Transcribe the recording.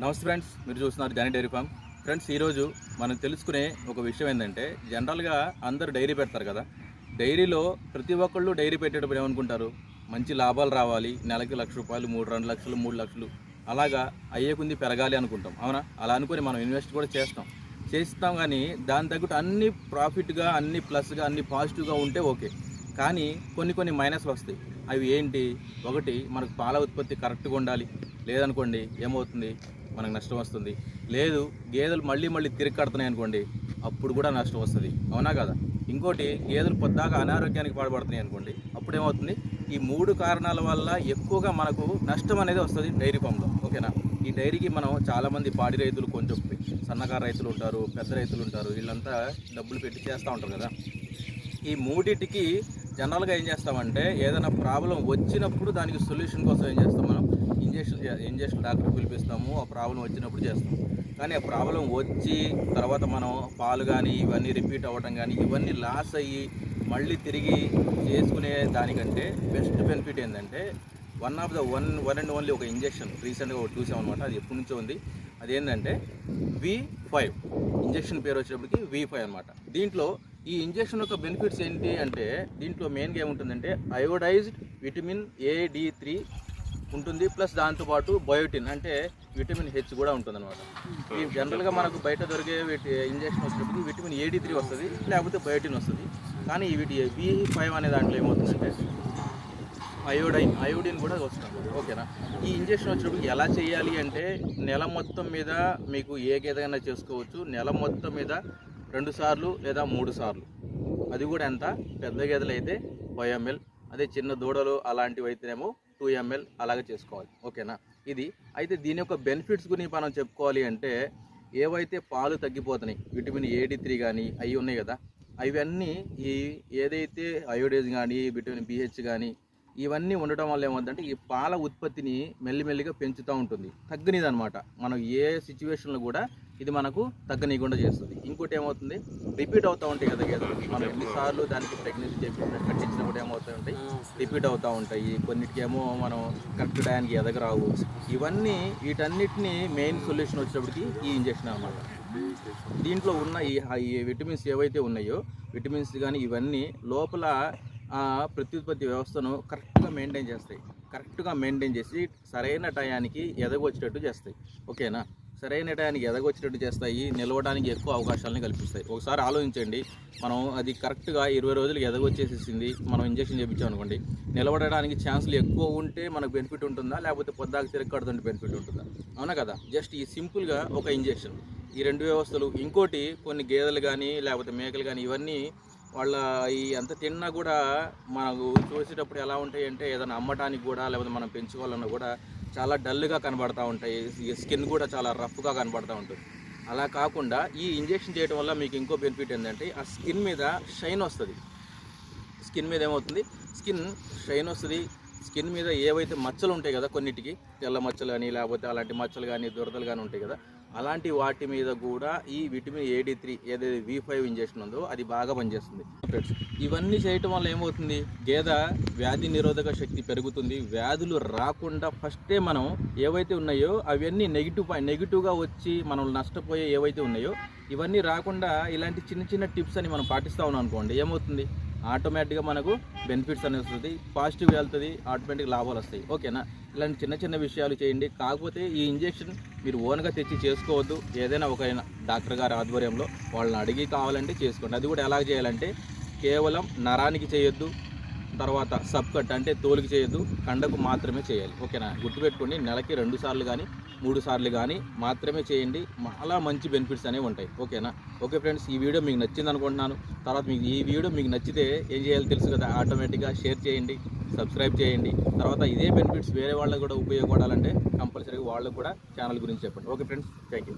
నమస్తే ఫ్రెండ్స్ మీరు చూస్తున్నారు జానీ డైరీ ఫామ్. ఫ్రెండ్స్ ఈరోజు మనం తెలుసుకునే ఒక విషయం ఏంటంటే జనరల్గా అందరూ డైరీ పెడతారు కదా. డైరీలో ప్రతి ఒక్కళ్ళు డైరీ పెట్టేటప్పుడు ఏమనుకుంటారు? మంచి లాభాలు రావాలి నెలకి లక్ష రూపాయలు మూడు రెండు లక్షలు మూడు లక్షలు. అలాగా అయ్యే కొద్ది పెరగాలి అనుకుంటాం. అవునా? అలా అనుకుని మనం ఇన్వెస్ట్ కూడా చేస్తాం. చేస్తాం కానీ దాని తగ్గట్టు అన్ని ప్రాఫిట్గా అన్ని ప్లస్గా అన్ని పాజిటివ్గా ఉంటే ఓకే. కానీ కొన్ని కొన్ని మైనస్లు వస్తాయి. అవి ఏంటి? ఒకటి మనకు పాల ఉత్పత్తి కరెక్ట్గా ఉండాలి. లేదనుకోండి ఏమవుతుంది? మనకు నష్టం వస్తుంది. లేదు గేదెలు మళ్ళీ మళ్ళీ తిరిగి కడుతున్నాయి అనుకోండి అప్పుడు కూడా నష్టం వస్తుంది. అవునా కదా? ఇంకోటి గేదెలు పొద్దాకా అనారోగ్యానికి పాడుపడుతున్నాయి అనుకోండి అప్పుడేమవుతుంది? ఈ మూడు కారణాల వల్ల ఎక్కువగా మనకు నష్టం అనేది వస్తుంది డైరీ ఫామ్లో. ఓకేనా? ఈ డైరీకి మనం చాలామంది పాడి రైతులు కొంచెం సన్నకారు రైతులు ఉంటారు పెద్ద రైతులు ఉంటారు వీళ్ళంతా డబ్బులు పెట్టి చేస్తూ ఉంటారు కదా. ఈ మూడింటికి జనరల్గా ఏం చేస్తామంటే ఏదైనా ప్రాబ్లం వచ్చినప్పుడు దానికి సొల్యూషన్ కోసం ఏం చేస్తాం మనం? ఇంజక్షన్ ఇంజక్షన్ డాక్టర్ పిలిపిస్తాము ఆ ప్రాబ్లం వచ్చినప్పుడు చేస్తాం. కానీ ఆ ప్రాబ్లం వచ్చి తర్వాత మనం పాలు కానీ ఇవన్నీ రిపీట్ అవ్వటం కానీ ఇవన్నీ లాస్ అయ్యి మళ్ళీ తిరిగి చేసుకునే దానికంటే బెస్ట్ బెనిఫిట్ ఏంటంటే one of the one one and only ఒక ఇంజెక్షన్. రీసెంట్గా ఒకటి చూసామన్నమాట అది ఎప్పటి నుంచో ఉంది. అదేంటంటే వి ఫైవ్ ఇంజెక్షన్ పేరు వచ్చేటప్పటికి వి ఫైవ్ అనమాట దీంట్లో ఈ ఇంజెక్షన్ యొక్క బెనిఫిట్స్ ఏంటి అంటే దీంట్లో మెయిన్గా ఏముంటుందంటే iodized vitamin A D three ఉంటుంది ప్లస్ దాంతోపాటు బయోటిన్ అంటే విటమిన్ హెచ్ కూడా ఉంటుంది అనమాట ఈ జనరల్గా మనకు బయట దొరికే వీటి ఇంజెక్షన్ వచ్చినప్పుడు విటమిన్ ఏడి త్రీ వస్తుంది లేకపోతే బయోటిన్ వస్తుంది. కానీ వీటి బి ఫైవ్ అనే దాంట్లో ఏమవుతుందంటే అయోడైన్ అయోడిన్ కూడా వస్తుంది. ఓకేనా? ఈ ఇంజెక్షన్ వచ్చినప్పుడు ఎలా చేయాలి అంటే నెల మొత్తం మీద మీకు ఏ గేదైనా చేసుకోవచ్చు. నెల మొత్తం మీద రెండు సార్లు లేదా మూడు సార్లు. అది కూడా ఎంత? పెద్ద గేదెలు అయితే ఫైవ్ ఎంఎల్ అదే చిన్న దూడలు అలాంటివి అయితేనేమో టూ ఎంఎల్ అలాగే చేసుకోవాలి. ఓకేనా? ఇది అయితే దీని యొక్క బెనిఫిట్స్ గురించి మనం చెప్పుకోవాలి అంటే ఏవైతే పాలు తగ్గిపోతున్నాయి విటమిన్ ఏడి త్రీ కానీ అవి ఉన్నాయి కదా అవన్నీ ఈ ఏదైతే అయోడేజ్ కానీ విటమిన్ బిహెచ్ కానీ ఇవన్నీ ఉండటం వల్ల ఏమవుతుందంటే ఈ పాల ఉత్పత్తిని మెల్లిమెల్లిగా పెంచుతూ ఉంటుంది. తగ్గనిది అనమాట మనం ఏ సిచ్యువేషన్లో కూడా ఇది మనకు తగ్గనీయకుండా చేస్తుంది. ఇంకోటి ఏమవుతుంది? రిపీట్ అవుతూ ఉంటాయి కదా గేదెలు. మనం ఎన్నిసార్లు దానికి ప్రెగ్నెన్సీ చెప్పి కట్టించినా కూడా ఏమవుతూ ఉంటాయి? రిపీట్ అవుతూ ఉంటాయి. కొన్నిటికేమో మనం కరెక్ట్ టయానికి ఎదగరావు ఇవన్నీ వీటన్నిటిని మెయిన్ సొల్యూషన్ వచ్చేటప్పటికి ఈ ఇంజెక్షన్ అనమాట దీంట్లో ఉన్న ఈ విటమిన్స్ ఏవైతే ఉన్నాయో విటమిన్స్ కానీ ఇవన్నీ లోపల ప్రత్యుత్పత్తి వ్యవస్థను కరెక్ట్గా మెయింటైన్ చేస్తాయి. కరెక్ట్గా మెయింటైన్ చేసి సరైన టయానికి ఎదగొచ్చేటట్టు చేస్తాయి. ఓకేనా? సరైన టయానికి ఎదగొచ్చేటట్టు చేస్తాయి. నిలవడానికి ఎక్కువ అవకాశాలను కల్పిస్తాయి. ఒకసారి ఆలోచించండి. మనం అది కరెక్ట్గా ఇరవై రోజులకి ఎదగొచ్చేసేసింది. మనం ఇంజక్షన్ చేయించాం అనుకోండి. నిలబడడానికి ఛాన్సులు ఎక్కువ ఉంటే మనకు బెనిఫిట్ ఉంటుందా? లేకపోతే పొద్దాకు తిరగకడుతుంటే బెనిఫిట్ ఉంటుందా? అవునా కదా? జస్ట్ ఈ సింపుల్గా ఒక ఇంజెక్షన్. ఈ రెండు వ్యవస్థలు. ఇంకోటి కొన్ని గేదెలు కానీ లేకపోతే మేకలు కానీ ఇవన్నీ వాళ్ళ ఈ ఎంత తిన్నా కూడా మనకు చూసేటప్పుడు ఎలా ఉంటాయి అంటే ఏదైనా అమ్మటానికి కూడా లేకపోతే మనం పెంచుకోవాలన్నా కూడా చాలా డల్గా కనబడతా ఉంటాయి. ఈ స్కిన్ కూడా చాలా రఫ్గా కనబడతా ఉంటుంది. అలా కాకుండా ఈ ఇంజెక్షన్ చేయడం వల్ల మీకు ఇంకో బెనిఫిట్ ఏంటంటే ఆ స్కిన్ మీద షైన్ వస్తుంది. స్కిన్ మీద ఏమవుతుంది? స్కిన్ షైన్ వస్తుంది. స్కిన్ మీద ఏవైతే మచ్చలు ఉంటాయి కదా కొన్నిటికి తెల్ల మచ్చలు కానీ లేకపోతే అలాంటి మచ్చలు కానీ దురదలు కానీ ఉంటాయి కదా అలాంటి వాటి మీద కూడా ఈ విటమిన్ ఏడి త్రీ ఏదైతే వి ఫైవ్ ఇంజెక్షన్ ఉందో అది బాగా పనిచేస్తుంది. ఫ్రెండ్స్ ఇవన్నీ చేయటం వల్ల ఏమవుతుంది? గేద వ్యాధి నిరోధక శక్తి పెరుగుతుంది. వ్యాధులు రాకుండా ఫస్టే మనం ఏవైతే ఉన్నాయో అవన్నీ నెగిటివ్ నెగిటివ్గా వచ్చి మనం నష్టపోయే ఏవైతే ఉన్నాయో ఇవన్నీ రాకుండా ఇలాంటి చిన్న చిన్న టిప్స్ అని మనం పాటిస్తూ ఉన్నాం అనుకోండి ఏమవుతుంది? ఆటోమేటిక్గా మనకు బెనిఫిట్స్ అనేది వస్తుంది. పాజిటివ్ వెళ్తుంది ఆటోమేటిక్ లాభాలు వస్తాయి. ఓకేనా? ఇలాంటి చిన్న చిన్న విషయాలు చేయండి. కాకపోతే ఈ ఇంజెక్షన్ మీరు ఓన్గా తెచ్చి చేసుకోవద్దు. ఏదైనా ఒక డాక్టర్ గారి ఆధ్వర్యంలో వాళ్ళని అడిగి కావాలంటే చేసుకోండి. అది కూడా ఎలా చేయాలంటే కేవలం నరానికి చేయొద్దు తర్వాత సబ్ కట్ అంటే తోలికి చేయొద్దు కండకు మాత్రమే చేయాలి. ఓకేనా? గుర్తుపెట్టుకోండి నెలకి రెండు సార్లు కానీ మూడు సార్లు కానీ మాత్రమే చేయండి. చాలా మంచి బెనిఫిట్స్ అనేవి ఉంటాయి. ఓకేనా? ఓకే ఫ్రెండ్స్ ఈ వీడియో మీకు నచ్చింది అనుకుంటున్నాను. తర్వాత మీకు ఈ వీడియో మీకు నచ్చితే ఏం చేయాలో తెలుసు కదా? ఆటోమేటిక్గా షేర్ చేయండి సబ్స్క్రైబ్ చేయండి. తర్వాత ఇదే బెనిఫిట్స్ వేరే వాళ్ళకు కూడా ఉపయోగపడాలంటే కంపల్సరీగా వాళ్ళకు కూడా ఛానల్ గురించి చెప్పండి. Okay friends thank you